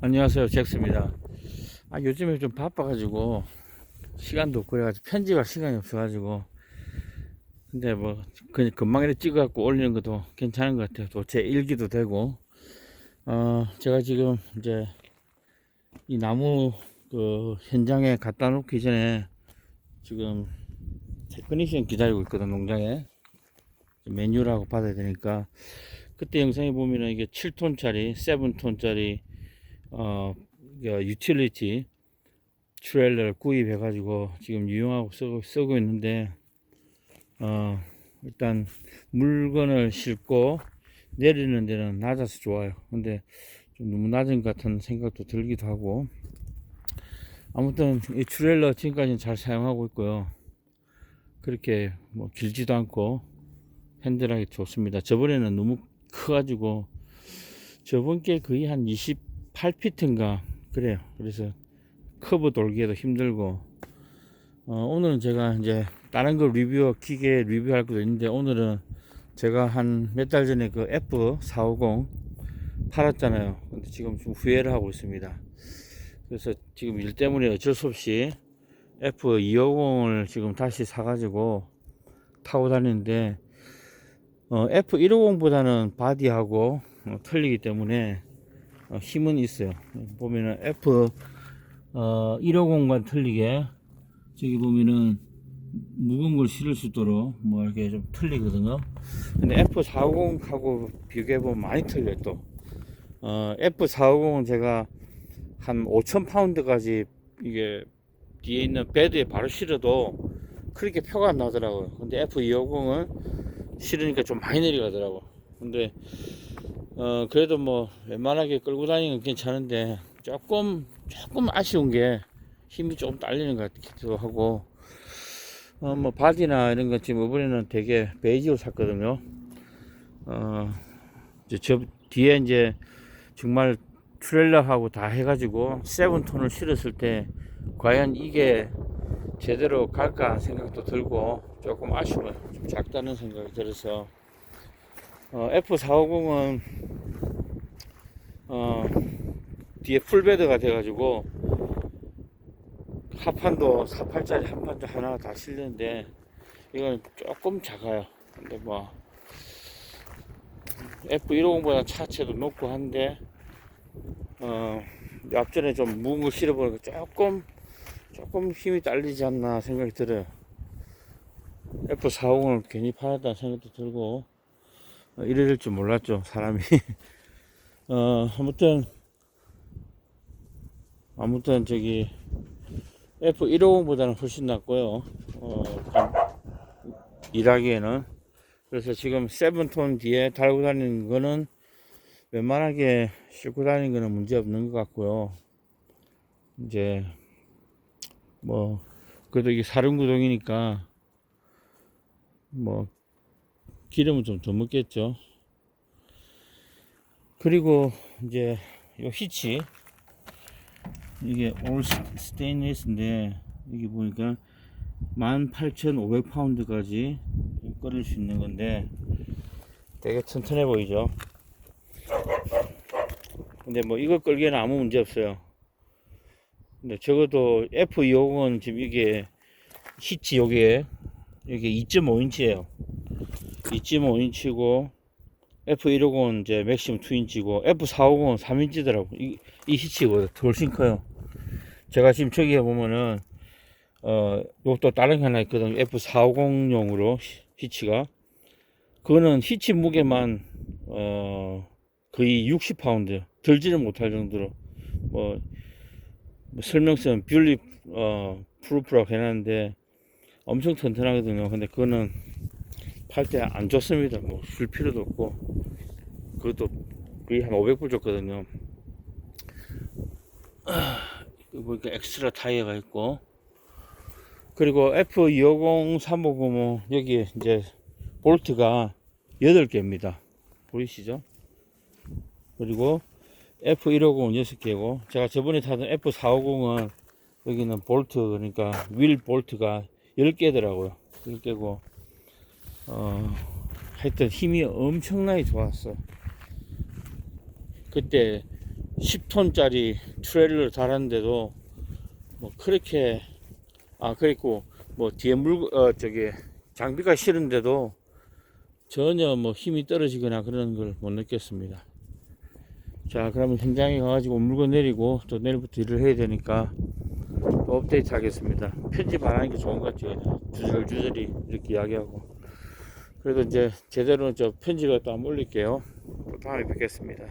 안녕하세요 잭스입니다. 아 요즘에 좀 바빠가지고 시간도 없고 그래가지고 편집할 시간이 없어가지고. 근데 뭐 그냥 금방 이렇게 찍어갖고 올리는 것도 괜찮은 것 같아요. 또 제 일기도 되고. 어 제가 지금 이제 이 나무 그 현장에 갖다 놓기 전에 지금 테크니션 기다리고 있거든 농장에. 메뉴라고 받아야 되니까. 그때 영상에 보면은 이게 7톤짜리 7톤짜리 어, 이거 유틸리티 트레일러를 구입해 가지고 지금 이용하고 쓰고, 쓰고 있는데 어, 일단 물건을 싣고 내리는 데는 낮아서 좋아요. 근데 좀 너무 낮은 것 같은 생각도 들기도 하고. 아무튼 이 트레일러 지금까지는 잘 사용하고 있고요. 그렇게 뭐 길지도 않고 핸들하기 좋습니다. 저번에는 너무 커 가지고 저번 게 거의 한 28피트인가? 그래요. 그래서 커브 돌기에도 힘들고. 어, 오늘은 제가 이제 다른 거 리뷰 기계 리뷰할 것도 있는데 오늘은 제가 한 몇 달 전에 그 F450 팔았잖아요. 근데 지금 좀 후회를 하고 있습니다. 그래서 지금 일 때문에 어쩔 수 없이 F250을 지금 다시 사가지고 타고 다니는데 어, F150보다는 바디하고 어, 틀리기 때문에 어, 힘은 있어요. 보면은 F 어, 150과 틀리게 저기 보면은 무거운 걸 실을 수 있도록 뭐 이렇게 좀 틀리거든요. 근데 F450하고 비교해 보면 많이 틀려요 또. 어, F450은 제가 한5,000 파운드까지 이게 뒤에 있는 베드에 바로 실어도 그렇게 표가 안 나더라고요. 근데 F250은 실으니까 좀 많이 내려가더라고. 근데 어 그래도 뭐 웬만하게 끌고 다니는 건 괜찮은데 조금 조금 아쉬운 게 힘이 조금 딸리는 것 같기도 하고 어 뭐 바디나 이런 거 지금 이번에는 되게 베이지로 샀거든요. 어 이제 저 뒤에 이제 정말 트레일러하고 다 해가지고 세븐톤을 실었을 때 과연 이게 제대로 갈까 생각도 들고 조금 아쉬워요. 좀 작다는 생각이 들어서 어, F450은 어, 뒤에 풀베드가 돼가지고 하판도 48짜리 한판도 하나 다 실리는데 이건 조금 작아요. 근데 뭐 F150보다 차체도 높고 한데 어, 앞전에 좀걸 실어보니까 조금 조금 힘이 딸리지 않나 생각이 들어요. F450을 괜히 팔았다는 생각도 들고 어, 이래 될 줄 몰랐죠 사람이 어 아무튼 아무튼 저기 F150보다는 훨씬 낫고요. 어, 좀 일하기에는. 그래서 지금 7톤 뒤에 달고 다니는 거는 웬만하게 싣고 다니는 거는 문제 없는 것 같고요. 이제 뭐 그래도 이게 사륜구동이니까 뭐 기름은 좀 더 먹겠죠. 그리고 이제 요 히치 이게 올 스테인리스인데 여기 보니까 18,500파운드까지 끌을 수 있는 건데 되게 튼튼해 보이죠. 근데 뭐 이거 끌기에는 아무 문제 없어요. 근데 적어도 F250은 지금 이게 히치 요게 이게 2.5인치예요. 2.5인치고 F150은 이제 맥시멈 2인치고 F450은 3인치더라고. 이, 이 히치보다 훨씬 커요. 제가 지금 저기에 보면은 어 요것도 다른 게 하나 있거든. F450용으로 히치가 그거는 히치 무게만 어 거의 60파운드 들지를 못할 정도로 뭐, 뭐 설명서는 뷰리 어 프루프라고 해놨는데 엄청 튼튼하거든요. 근데 그거는 팔 때 안 좋습니다. 뭐줄 필요도 없고 그것도 거의 한 500불 줬거든요. 이거 보니까 엑스트라 타이어가 있고 그리고 F250 350은 여기 이제 볼트가 8개입니다. 보이시죠? 그리고 F150은 6개고 제가 저번에 타던 F450은 여기는 볼트 그러니까 윌 볼트가 10개더라고요. 10개고 어, 하여튼 힘이 엄청나게 좋았어. 그때 10톤짜리 트레일러를 달았는데도 뭐 그렇게 아 그리고 뭐 뒤에 물 어 저기 장비가 싫은데도 전혀 뭐 힘이 떨어지거나 그런 걸 못 느꼈습니다. 자 그러면 현장에 가가지고 물건 내리고 또 내일부터 일을 해야 되니까 또 업데이트 하겠습니다. 편집 안 하는 게 좋은 것 같아요. 주저리주저리 이렇게 이야기하고 그래도 이제 제대로 저 편집을 또 한번 올릴게요. 또 다음에 뵙겠습니다.